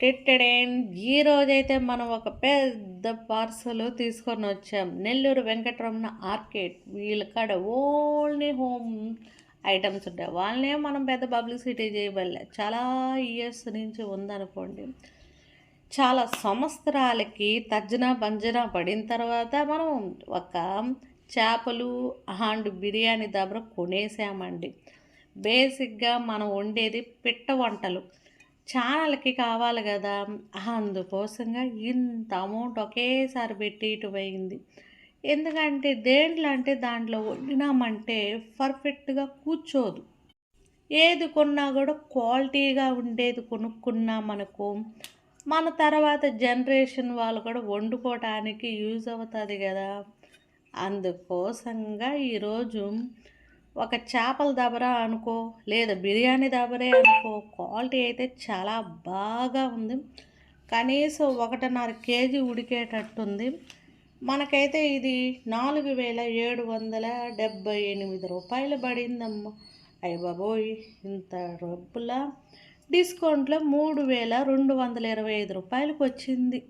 టెట్టెడేన్ ఈ రోజైతే మనం ఒక పెద్ద పార్సల్ తీసుకొని వచ్చాం. నెల్లూరు వెంకటరమణ ఆర్కేడ్. వీళ్ళ కాడ ఓన్లీ హోమ్ ఐటమ్స్ ఉంటాయి. వాళ్ళనే మనం పెద్ద పబ్లిసిటీ చేయబడలే. చాలా ఇయర్స్ నుంచి ఉందనుకోండి. చాలా సంవత్సరాలకి తర్జన భంజన పడిన తర్వాత మనం ఒక చేపలు అండ్ బిర్యానీ దబర కొనేసామండి. బేసిక్గా మనం వండేది పిట్ట వంటలు. ఛానల్కి కావాలి కదా. అందుకోసంగా ఇంత అమౌంట్ ఒకేసారి పెట్టి ఇటు పోయింది. ఎందుకంటే దేంట్లో అంటే దాంట్లో వండినామంటే పర్ఫెక్ట్గా కూర్చోదు. ఏది కొన్నా కూడా క్వాలిటీగా ఉండేది కొనుక్కున్నామనుకో మన తర్వాత జనరేషన్ వాళ్ళు కూడా వండుకోవటానికి యూజ్ అవుతుంది కదా. అందుకోసంగా ఈరోజు ఒక చేపల దబరా అనుకో లేదా బిర్యానీ దబరే అనుకో క్వాలిటీ అయితే చాలా బాగా ఉంది. కనీసం ఒకటిన్నర కేజీ ఉడికేటట్టుంది. మనకైతే ఇది నాలుగు వేల ఏడు వందల డెబ్బై ఎనిమిది రూపాయలు పడిందమ్మా. అయ్య బాబోయ్ ఇంత డబ్బుల డిస్కౌంట్లో మూడు వేల రెండు వందల ఇరవై ఐదు రూపాయలకు వచ్చింది